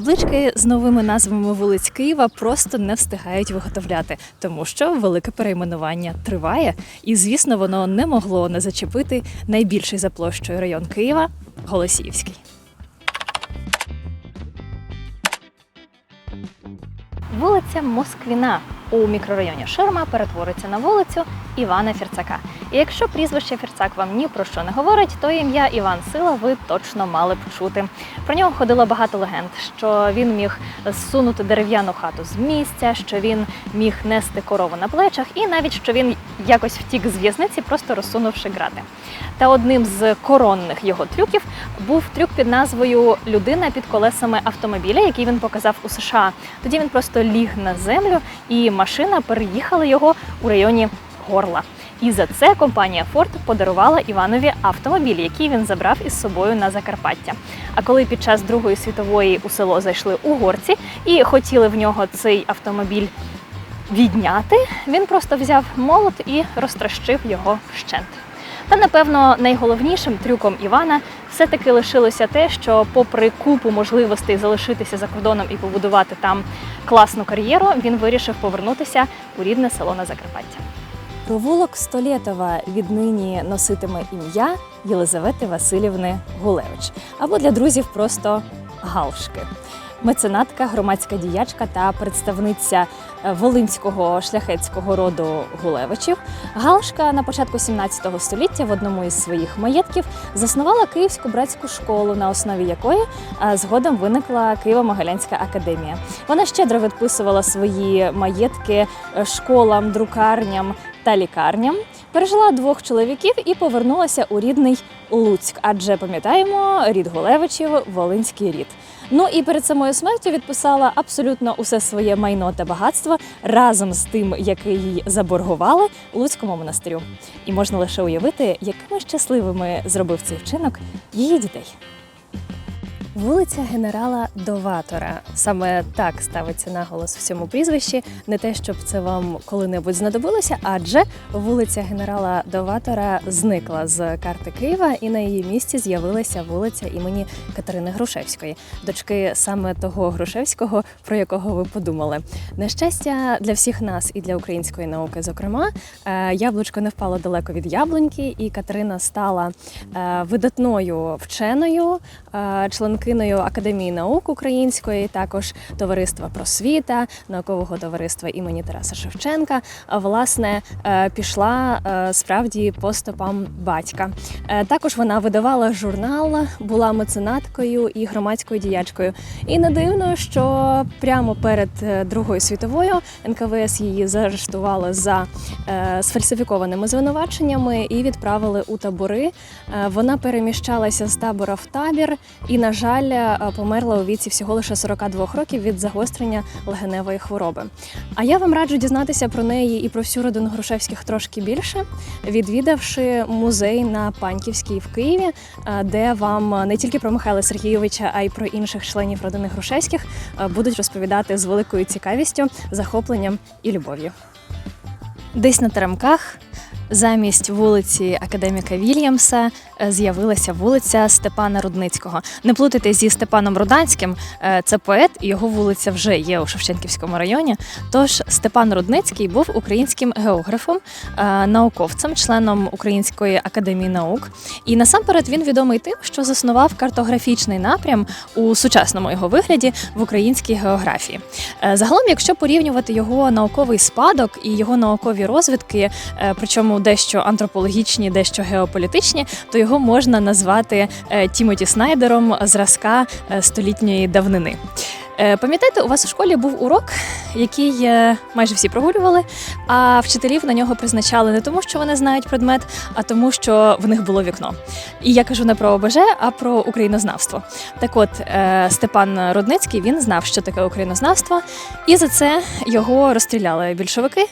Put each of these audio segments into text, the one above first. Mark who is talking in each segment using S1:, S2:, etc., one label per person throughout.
S1: Таблички з новими назвами вулиць Києва просто не встигають виготовляти, тому що велике перейменування триває, і звісно, воно не могло не зачепити найбільший за площею район Києва Голосіївський. Вулиця Москвіна у мікрорайоні Ширма перетвориться на вулицю Івана Фірцака. І якщо прізвище Фірцак вам ні про що не говорить, то ім'я Іван Сила ви точно мали б чути. Про нього ходило багато легенд, що він міг зсунути дерев'яну хату з місця, що він міг нести корову на плечах, і навіть що він якось втік з в'язниці, просто розсунувши грати. Та одним з коронних його трюків був трюк під назвою Людина під колесами автомобіля, який він показав у США. Тоді він просто ліг на землю, і машина переїхала його у районі горла. І за це компанія Ford подарувала Іванові автомобіль, який він забрав із собою на Закарпаття. А коли під час Другої світової у село зайшли угорці і хотіли в нього цей автомобіль відняти, він просто взяв молот і розтрощив його вщент. Та напевно найголовнішим трюком Івана все-таки лишилося те, що, попри купу можливостей залишитися за кордоном і побудувати там класну кар'єру, він вирішив повернутися у рідне село на Закарпаття. Провулок Столєтова віднині носитиме ім'я Єлизавети Васильівни Гулевич, або для друзів просто Галшки. Меценатка, громадська діячка та представниця е, волинського шляхетського роду Гулевичів. Галшка на початку 17 століття в одному із своїх маєтків заснувала Київську братську школу, на основі якої е, згодом виникла Києво-Могилянська академія. Вона щедро відписувала свої маєтки е, школам, друкарням та лікарням. Пережила двох чоловіків і повернулася у рідний Луцьк, адже пам'ятаємо, рід Гулевичів Волинський рід. Ну і перед самою смертю відписала абсолютно усе своє майно та багатство разом з тим, яке їй заборгували Луцькому монастирю. І можна лише уявити, якими щасливими зробив цей вчинок її дітей. Вулиця генерала Доватора саме так ставиться наголос в цьому прізвищі. Не те, щоб це вам коли-небудь знадобилося, адже вулиця генерала Доватора зникла з карти Києва, і на її місці з'явилася вулиця імені Катерини Грушевської, дочки саме того Грушевського, про якого ви подумали. На щастя, для всіх нас і для української науки, зокрема, е, яблучко не впало далеко від яблуньки, і Катерина стала е, видатною вченою, е, членкиною Академії наук української, також товариства просвіта, наукового товариства імені Тараса Шевченка. Власне, е, пішла е, справді по стопам батька. Е, Також вона видавала журнал, була меценаткою і громадською діячкою. І не дивно, що прямо перед Другою світовою НКВС її заарештували за сфальсифікованими звинуваченнями і відправили у табори. Вона переміщалася з табора в табір і, на жаль, е, померла у віці всього лише 42 років від загострення легеневої хвороби. А я вам раджу дізнатися про неї і про всю родину Грушевських трошки більше, відвідавши музей на Паньківській в Києві, е, де вам не тільки про Михайла Сергійовича, а й про інших членів родини Грушевських е, будуть розповідати з великою цікавістю, захопленням і любов'ю. Десь на теремках замість вулиці Академіка Вільямса е, з'явилася вулиця Степана Рудницького. Не плутайте зі Степаном Руданським, е, це поет, і його вулиця вже є у Шевченківському районі. Тож Степан Рудницький був українським географом, е, науковцем, членом Української академії наук. І насамперед він відомий тим, що заснував картографічний напрям у сучасному його вигляді в українській географії. Загалом, якщо порівнювати його науковий спадок і його наукові розвідки, е, дещо антропологічні, дещо геополітичні, то його можна назвати е, Тімоті Снайдером зразка е, столітньої давнини. Е, Пам'ятаєте, у вас у школі був урок, який майже всі прогулювали, а вчителів на нього призначали не тому, що вони знають предмет, а тому, що в них було вікно. І я кажу не про ОБЖ, а про українознавство. Так от, Степан Рудницький він знав, що таке українознавство, і за це його розстріляли більшовики,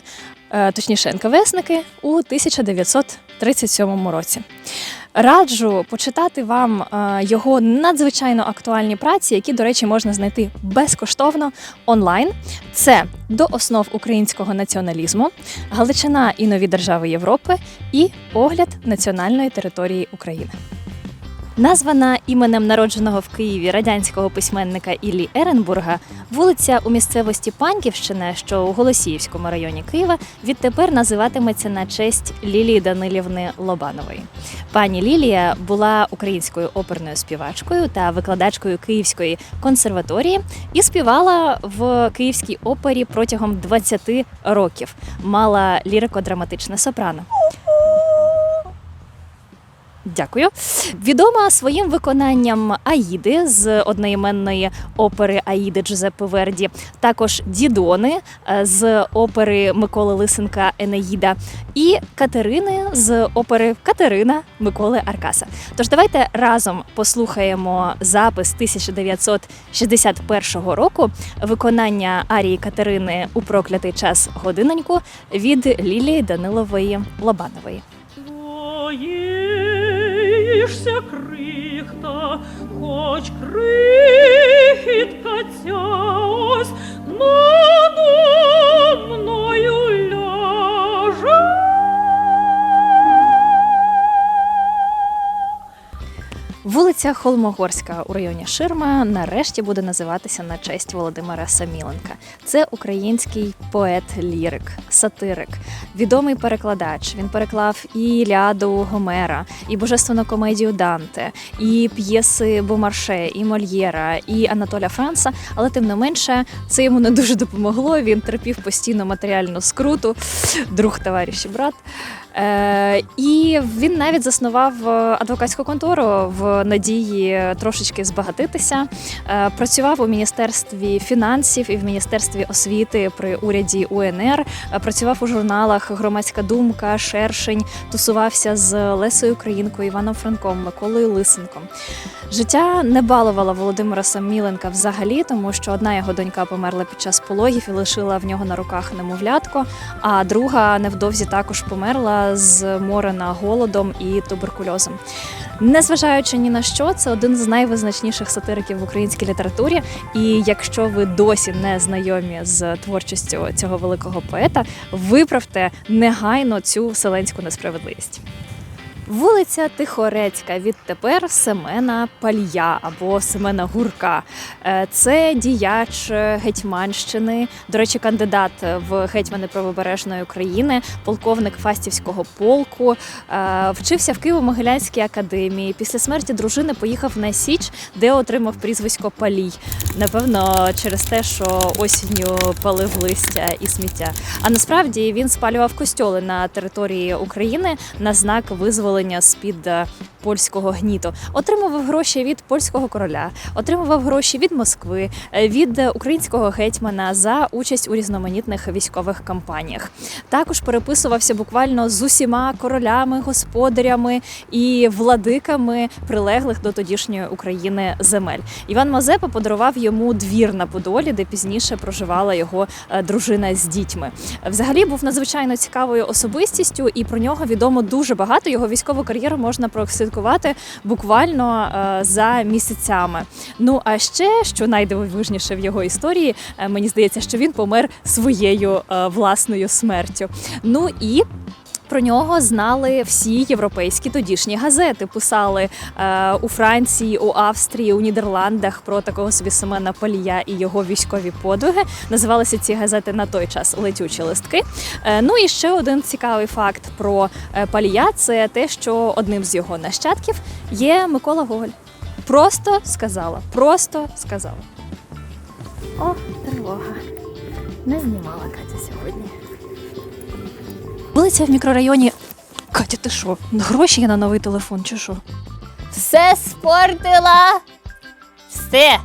S1: точніше НКВСники, у 1937 році. Раджу почитати вам е, його надзвичайно актуальні праці, які, до речі, можна знайти безкоштовно онлайн. Це до основ українського націоналізму, Галичина і нові держави Європи і огляд національної території України. Названа іменем народженого в Києві радянського письменника Іллі Еренбурга, вулиця у місцевості Паньківщина, що у Голосіївському районі Києва, відтепер називатиметься на честь Лілії Данилівни Лобанової. Пані Лілія була українською оперною співачкою та викладачкою Київської консерваторії і співала в Київській опері протягом 20 років. Мала лірико-драматичне сопрано. Дякую. Відома своїм виконанням Аїди з одноіменної опери Аїди Джузеппе Верді, також Дідони е, з опери Миколи Лисенка Енеїда і Катерини з опери Катерина Миколи Аркаса. Тож давайте разом послухаємо запис 1961 року виконання арії Катерини у проклятий час годиноньку від Лілії Данилової Лобанової.
S2: Боїшся крихта, хоч крихітка ця
S1: Вулиця Холмогорська у районі Ширма нарешті буде називатися на честь Володимира Саміленка. Це український поет-лірик, сатирик, відомий перекладач. Він переклав і Іліаду Гомера, і божественну комедію Данте, і п'єси Бомарше, і Мольєра, і Анатоля Франца. Але тим не менше, це йому не дуже допомогло. Він терпів постійно матеріальну скруту, друг, товариш і брат. Е, і він навіть заснував е, адвокатську контору в надії трошечки збагатитися. Е, працював у міністерстві фінансів і в міністерстві освіти при уряді УНР. Працював у журналах Громадська думка, Шершень, тусувався з Лесою Українкою, Іваном Франком, Миколою Лисенком. Життя не балувало Володимира Саміленка взагалі, тому що одна його донька померла під час пологів і лишила в нього на руках немовлятко, а друга невдовзі також померла зморена голодом і туберкульозом. Незважаючи ні на що, це один з найвизначніших сатириків в українській літературі. І якщо ви досі не знайомі з творчістю цього великого поета, виправте негайно цю вселенську несправедливість. Вулиця Тихорецька відтепер Семена Палья або Семена Гурка. Е, Це діяч Гетьманщини, до речі, кандидат в гетьмани правобережної України, полковник Фастівського полку. Е, Вчився в Києво-Могилянській академії. Після смерті дружини поїхав на Січ, де отримав прізвисько Палій. Напевно, через те, що осінню палив листя і сміття. А насправді він спалював костьоли на території України на знак визволення з під польського гніту. Отримував гроші від польського короля, отримував гроші від Москви, е, від е, українського гетьмана за участь у різноманітних військових кампаніях. Також переписувався буквально з усіма королями, господарями і владиками прилеглих до тодішньої України земель. Іван Мазепа подарував йому двір на Подолі, де пізніше проживала його е, дружина з дітьми. Взагалі був надзвичайно цікавою особистістю, і про нього відомо дуже багато. Його військову кар'єру можна прослідкувати буквально е, за місяцями. Ну а ще що найдивовижніше в його історії, е, мені здається, що він помер своєю е, власною смертю. Ну і про нього знали всі європейські тодішні газети. Писали е, у Франції, у Австрії, у Нідерландах про такого собі Семена Палія і його військові подвиги. Називалися ці газети на той час летючі листки. Е, ну і ще один цікавий факт про е, Палія це те, що одним з його нащадків є Микола Гоголь. Просто сказала, просто сказала. О, тривога. Не знімала Катя сьогодні. Вулиця в мікрорайоні. Катя, ти що? Гроші є на новий телефон, чи що?
S3: Все спортила. Все.